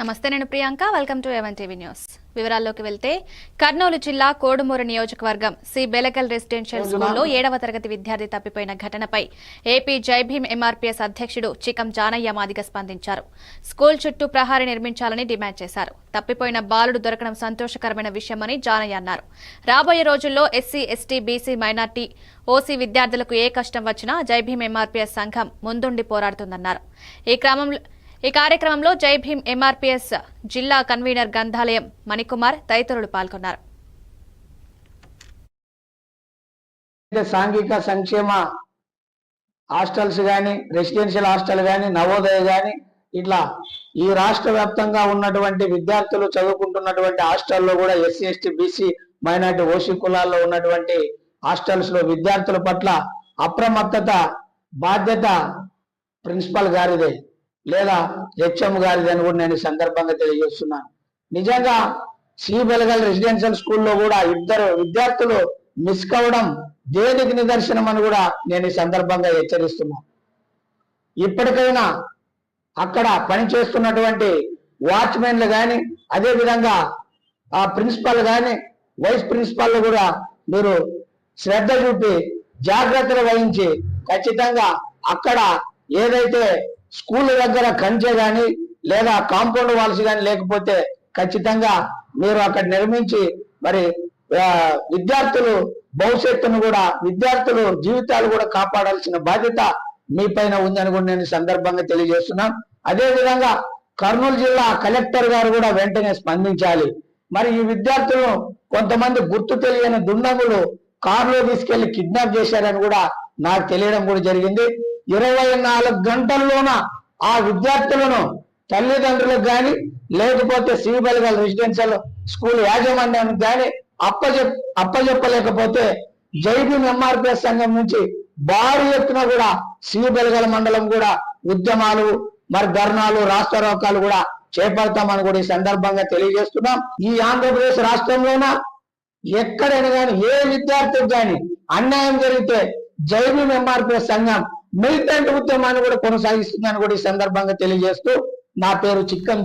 నమస్తే నేను Priyanka. Welcome to ఎవన్ TV news వివరాల్లోకి వెళ్తే కర్నూలు జిల్లా కోడుమూరు నియోజకవర్గం సి బెలకల్ రెసిడెన్షియల్ స్కూల్లో ఏడవ తరగతి విద్యార్థి తప్పిపోయిన ఘటనపై ఏపీ జైభీం ఎంఆర్పీఎస్ అధ్యక్షుడు చికం జానయ్య మాదిగ స్పందించారు. స్కూల్ చుట్టూ ప్రహారీ నిర్మించాలని డిమాండ్ చేశారు. తప్పిపోయిన బాలుడు దొరకడం సంతోషకరమైన విషయమని జానయ్య అన్నారు. రాబోయే రోజుల్లో SC ST BC minority OC విద్యార్థులకు ఏ కష్టం వచ్చినా జైభీం ఎంఆర్పీఎస్ సంఘం ముందుండి పోరాడుతుందన్నారు. ఈ క్రమంలో ఈ కార్యక్రమంలో జై భీం ఎంఆర్పీఎస్ జిల్లా కన్వీనర్ గంధాలయం మణికుమార్ తదితరులు పాల్గొన్నారు. సాంఘిక సంక్షేమ హాస్టల్స్ కానీ రెసిడెన్షియల్ హాస్టల్ కానీ నవోదయ కానీ ఇట్లా ఈ రాష్ట్ర వ్యాప్తంగా ఉన్నటువంటి విద్యార్థులు చదువుకుంటున్నటువంటి హాస్టల్లో కూడా SC ST BC minority OC కులాల్లో ఉన్నటువంటి హాస్టల్స్లో విద్యార్థుల పట్ల అప్రమత్తత బాధ్యత ప్రిన్సిపల్ గారిదే. లేదా హెచ్ఎం గారిది అని కూడా నేను ఈ సందర్భంగా తెలియజేస్తున్నాను. నిజంగా శ్రీ బెలగల్ రెసిడెన్షియల్ స్కూల్లో కూడా ఇద్దరు విద్యార్థులు మిస్ కావడం దేనికి నిదర్శనం అని కూడా నేను ఈ సందర్భంగా హెచ్చరిస్తున్నాను ఇప్పటికైనా అక్కడ పనిచేస్తున్నటువంటి వాచ్మెన్లు కానీ అదే విధంగా ఆ ప్రిన్సిపల్ కానీ వైస్ ప్రిన్సిపాల్ కూడా మీరు శ్రద్ధ చూపి జాగ్రత్తలు వహించి ఖచ్చితంగా అక్కడ ఏదైతే స్కూల్ దగ్గర కంచె గాని లేదా కాంపౌండ్ వాల్స్ కానీ లేకపోతే ఖచ్చితంగా మీరు అక్కడ నిర్మించి మరి విద్యార్థులు భవిష్యత్తును కూడా విద్యార్థులు జీవితాలు కూడా కాపాడాల్సిన బాధ్యత మీ పైన ఉందని కూడా నేను సందర్భంగా తెలియజేస్తున్నాం అదేవిధంగా కర్నూలు జిల్లా కలెక్టర్ గారు కూడా వెంటనే స్పందించాలి. మరి ఈ విద్యార్థులను కొంతమంది గుర్తు తెలియని దుండగులు కారులో తీసుకెళ్ళి కిడ్నాప్ చేశారని కూడా నాకు తెలియడం కూడా జరిగింది. ఇరవై నాలుగు గంటల్లోన ఆ విద్యార్థులను తల్లిదండ్రులకు కానీ లేకపోతే సిబిఎల్గల్ రెసిడెన్షియల్ స్కూల్ యాజమాన్యానికి కానీ అప్పచెప్ అప్పచెప్పలేకపోతే జైబీం ఎంఆర్పిఎస్ సంఘం నుంచి భారీ ఎత్తున కూడా సిబిఎల్గల్ మండలం కూడా ఉద్యమాలు మరి ధర్నాలు రాష్ట్రోకాలు కూడా చేపడతామని కూడా ఈ సందర్భంగా తెలియజేస్తున్నాం. ఈ ఆంధ్రప్రదేశ్ రాష్ట్రంలోన ఎక్కడైనా కానీ ఏ విద్యార్థికి కానీ అన్యాయం జరిగితే జైబీం ఎంఆర్పిఎస్ సంఘం మిలిటెంట్ ఉద్యమాన్ని కూడా కొనసాగిస్తుందని కూడా ఈ సందర్భంగా తెలియజేస్తూ నా పేరు చిక్కం